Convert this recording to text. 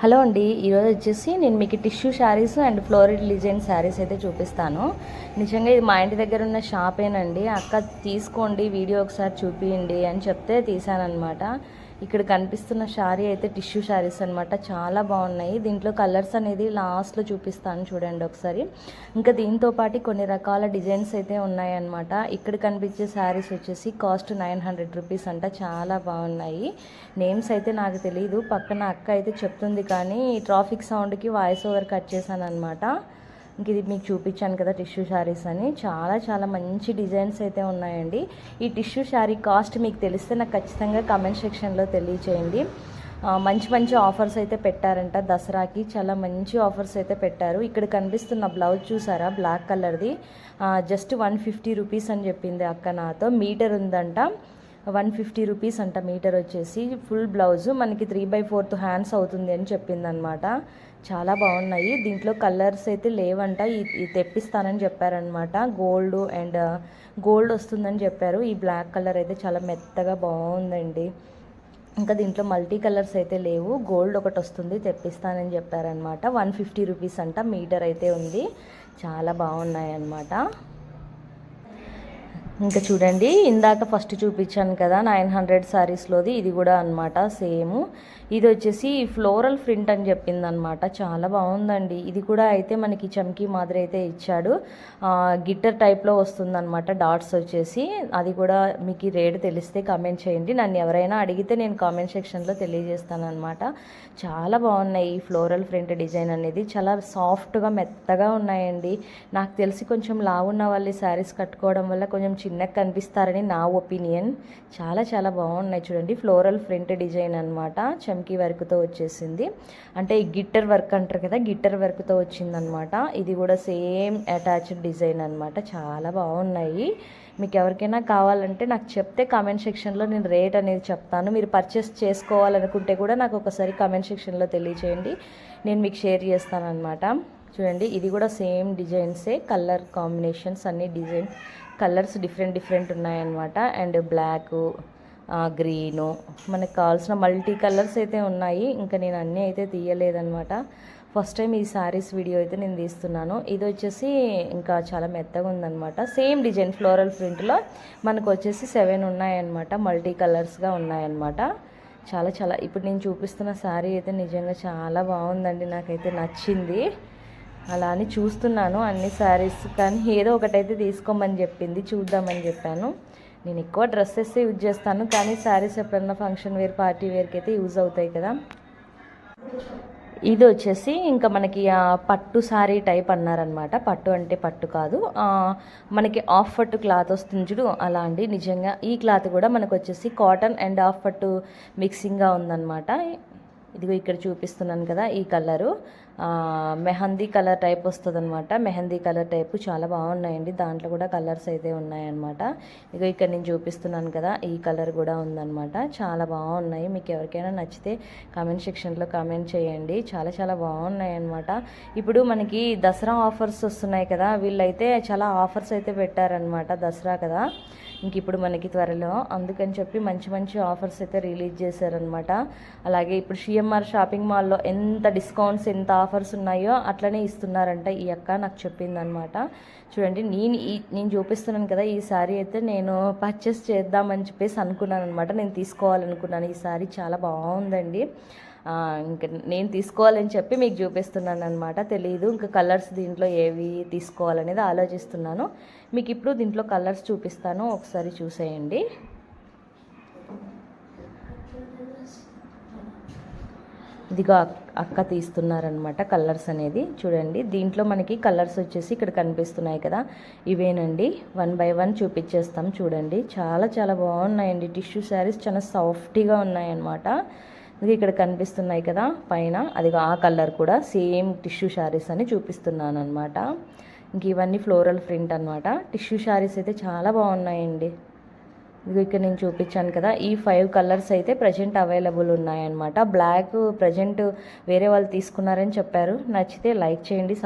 Hello అండి ఈరోజు వచ్చేసి నేను మీకు tissue saris and florid design saris అయితే చూపిస్తాను. నిజంగా ఇది మా ఇంటి దగ్గర ఉన్న షాపేనండి. అక్క తీసుకోండి వీడియో ఒకసారి చూపియండి అని చెప్తే తీసానమాట ఇక్కడ కనిపిస్తున్న శారీ అయితే టిష్యూ శారీస్ అనమాట చాలా బాగున్నాయి. దీంట్లో కలర్స్ అనేది లాస్ట్లో చూపిస్తాను చూడండి ఒకసారి. ఇంకా దీంతో పాటు కొన్ని రకాల డిజైన్స్ అయితే ఉన్నాయన్నమాట ఇక్కడ కనిపించే శారీస్ వచ్చేసి కాస్ట్ నైన్ హండ్రెడ్ రూపీస్ అంట. చాలా బాగున్నాయి. నేమ్స్ అయితే నాకు తెలియదు పక్కన అక్క అయితే చెప్తుంది కానీ ట్రాఫిక్ సౌండ్కి వాయిస్ ఓవర్ కట్ చేశాను అనమాట ఇంక ఇది మీకు చూపించాను కదా టిష్యూ శారీస్ అని. చాలా చాలా మంచి డిజైన్స్ అయితే ఉన్నాయండి. ఈ టిష్యూ శారీ కాస్ట్ మీకు తెలిస్తే నాకు ఖచ్చితంగా కమెంట్ సెక్షన్లో తెలియచేయండి. మంచి మంచి ఆఫర్స్ అయితే పెట్టారంట. దసరాకి చాలా మంచి ఆఫర్స్ అయితే పెట్టారు. ఇక్కడ కనిపిస్తున్న బ్లౌజ్ చూసారా? బ్లాక్ కలర్ది జస్ట్ వన్ ఫిఫ్టీ రూపీస్ అని చెప్పింది అక్క నాతో. మీటర్ ఉందంట. వన్ ఫిఫ్టీ రూపీస్ అంట మీటర్ వచ్చేసి. Full blouse. మనకి త్రీ బై ఫోర్త్ హ్యాండ్స్ అవుతుంది అని చెప్పిందనమాట. చాలా బాగున్నాయి. దీంట్లో కలర్స్ అయితే లేవంట. ఇది తెప్పిస్తానని చెప్పారనమాట. గోల్డ్ అండ్ గోల్డ్ వస్తుందని చెప్పారు. ఈ బ్లాక్ కలర్ అయితే చాలా మెత్తగా బాగుందండి. ఇంకా దీంట్లో మల్టీ కలర్స్ అయితే లేవు. గోల్డ్ ఒకటి వస్తుంది. తెప్పిస్తానని చెప్పారనమాట. వన్ ఫిఫ్టీ రూపీస్ అంట మీటర్ అయితే ఉంది. చాలా బాగున్నాయి అన్నమాట ఇంకా చూడండి ఇందాక ఫస్ట్ చూపించాను కదా నైన్ హండ్రెడ్ శారీస్లోది ఇది కూడా అన్నమాట సేమ్ ఇది వచ్చేసి ఫ్లోరల్ ప్రింట్ అని చెప్పింది అనమాట చాలా బాగుందండి. ఇది కూడా అయితే మనకి చమ్కీ మాదిరి అయితే ఇచ్చాడు. గిట్టర్ టైప్లో వస్తుందన్నమాట డాట్స్ వచ్చేసి. అది కూడా మీకు రేట్ తెలిస్తే కామెంట్ చేయండి. నన్ను ఎవరైనా అడిగితే నేను కామెంట్ సెక్షన్లో తెలియజేస్తానమాట చాలా బాగున్నాయి ఈ ఫ్లోరల్ ప్రింట్ డిజైన్ అనేది. చాలా సాఫ్ట్గా మెత్తగా ఉన్నాయండి. నాకు తెలిసి కొంచెం లావున్న వాళ్ళు శారీస్ కట్టుకోవడం వల్ల కొంచెం చిన్నగా కనిపిస్తారని నా ఒపీనియన్. చాలా చాలా బాగున్నాయి చూడండి. ఫ్లోరల్ ప్రింట్ డిజైన్ అనమాట చమ్కీ వర్క్తో వచ్చేసింది. అంటే ఈ గిట్టర్ వర్క్ అంటారు కదా గిట్టర్ వర్క్తో వచ్చిందనమాట ఇది కూడా సేమ్ అటాచ్డ్ డిజైన్ అనమాట చాలా బాగున్నాయి. మీకు ఎవరికైనా కావాలంటే నాకు చెప్తే కామెంట్ సెక్షన్లో నేను రేట్ అనేది చెప్తాను. మీరు పర్చేస్ చేసుకోవాలనుకుంటే కూడా నాకు ఒకసారి కామెంట్ సెక్షన్లో తెలియచేయండి. నేను మీకు షేర్ చేస్తాను అనమాట చూడండి ఇది కూడా సేమ్ డిజైన్సే. కలర్ కాంబినేషన్స్ అన్ని డిజైన్ కలర్స్ డిఫరెంట్ డిఫరెంట్ ఉన్నాయన్నమాట. అండ్ బ్లాక్ గ్రీను మనకు కావాల్సిన మల్టీ కలర్స్ అయితే ఉన్నాయి. ఇంకా నేను అన్నీ అయితే తీయలేదనమాట ఫస్ట్ టైం ఈ శారీస్ వీడియో అయితే నేను తీస్తున్నాను. ఇది వచ్చేసి ఇంకా చాలా మెత్తగా ఉందనమాట సేమ్ డిజైన్ ఫ్లోరల్ ప్రింట్లో మనకు వచ్చేసి సెవెన్ ఉన్నాయన్నమాట. మల్టీ కలర్స్గా ఉన్నాయన్నమాట. చాలా చాలా ఇప్పుడు నేను చూపిస్తున్న శారీ అయితే నిజంగా చాలా బాగుందండి. నాకైతే నచ్చింది. అలా అని చూస్తున్నాను అన్ని శారీస్ కానీ ఏదో ఒకటైతే తీసుకోమని చెప్పింది చూద్దామని చెప్పాను. నేను ఎక్కువ డ్రెస్సెస్ యూజ్ చేస్తాను కానీ శారీస్ ఎప్పుడన్నా ఫంక్షన్ వేర్ పార్టీ వేర్కి అయితే యూజ్ అవుతాయి కదా. ఇది వచ్చేసి ఇంకా మనకి పట్టు శారీ టైప్ అన్నారనమాట. పట్టు అంటే పట్టు కాదు. మనకి ఆఫ్ పట్టు క్లాత్ వస్తుంది చూడు అలా అండి. నిజంగా ఈ క్లాత్ కూడా మనకు వచ్చేసి కాటన్ అండ్ ఆఫ్ పట్టు మిక్సింగ్గా ఉందన్నమాట. ఇదిగో ఇక్కడ చూపిస్తున్నాను కదా ఈ కలరు. మెహందీ కలర్ టైప్ వస్తుంది అనమాట మెహందీ కలర్ టైపు చాలా బాగున్నాయండి. దాంట్లో కూడా కలర్స్ అయితే ఉన్నాయన్నమాట. ఇక ఇక్కడ నేను చూపిస్తున్నాను కదా ఈ కలర్ కూడా ఉందన్నమాట. చాలా బాగున్నాయి. మీకు ఎవరికైనా నచ్చితే కామెంట్ సెక్షన్లో కామెంట్ చేయండి. చాలా చాలా బాగున్నాయి అనమాట ఇప్పుడు మనకి దసరా ఆఫర్స్ వస్తున్నాయి కదా వీళ్ళైతే చాలా ఆఫర్స్ అయితే పెట్టారనమాట దసరా కదా. ఇంక ఇప్పుడు మనకి త్వరలో అందుకని చెప్పి మంచి మంచి ఆఫర్స్ అయితే రిలీజ్ చేశారనమాట అలాగే ఇప్పుడు సిఎంఆర్ షాపింగ్ మాల్లో ఎంత డిస్కౌంట్స్ ఎంత ఆఫర్స్ ఉన్నాయో అట్లనే ఇస్తున్నారంట ఈ అక్క నాకు చెప్పిందనమాట చూడండి నేను ఈ నేను చూపిస్తున్నాను కదా ఈ సారీ అయితే నేను పర్చేస్ చేద్దామని చెప్పేసి అనుకున్నాను అనమాట నేను తీసుకోవాలనుకున్నాను. ఈ సారీ చాలా బాగుందండి. ఇంకా నేను తీసుకోవాలని చెప్పి మీకు చూపిస్తున్నాను అనమాట తెలియదు ఇంకా కలర్స్ దీంట్లో ఏవి తీసుకోవాలనేది ఆలోచిస్తున్నాను. మీకు ఇప్పుడు దీంట్లో కలర్స్ చూపిస్తాను. ఒకసారి చూసేయండి. ఇదిగో అక్- అక్క తీస్తున్నారనమాట కలర్స్ అనేది. చూడండి దీంట్లో మనకి కలర్స్ వచ్చేసి ఇక్కడ కనిపిస్తున్నాయి కదా. ఇవేనండి. వన్ బై వన్ చూపించేస్తాం చూడండి. చాలా చాలా బాగున్నాయండి. టిష్యూ శారీస్ చాలా సాఫ్ట్గా ఉన్నాయన్నమాట. ఇది ఇక్కడ కనిపిస్తున్నాయి కదా పైన. అది ఆ కలర్ కూడా సేమ్ టిష్యూ శారీస్ అని చూపిస్తున్నాను అనమాట ఇంక ఇవన్నీ ఫ్లోరల్ ప్రింట్ అనమాట టిష్యూ శారీస్ అయితే చాలా బాగున్నాయండి. ఇక్కడ నేను చూపించాను కదా ఈ ఫైవ్ కలర్స్ అయితే ప్రజెంట్ అవైలబుల్ ఉన్నాయన్నమాట. బ్లాక్ ప్రజెంట్ వేరే వాళ్ళు తీసుకున్నారని చెప్పారు. నచ్చితే లైక్ చేయండి